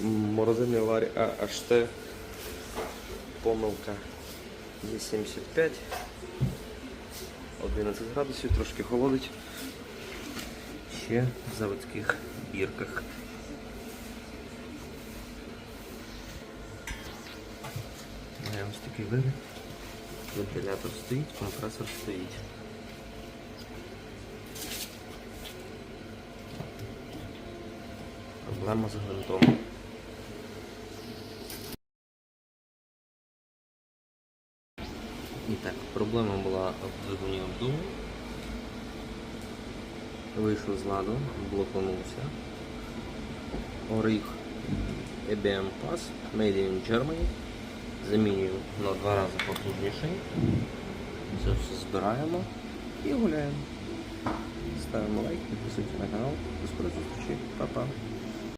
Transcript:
Морозильний варі AHT. Помилка 275. 11 градусів, трошки холодить. Ще в заводських бірках. Ось такий вигляд. Вентилятор стоїть, компресор стоїть. Проблема з гвинтом. І так, проблема була в двигуні обдуву. Вийшов з ладу, блоканувся. Ориг EBM Pass Made in Germany. Замінюю на два рази потужніший. Це все збираємо і гуляємо. Ставимо лайк, підписуйтесь на канал. До скорої зустрічі. Па-па.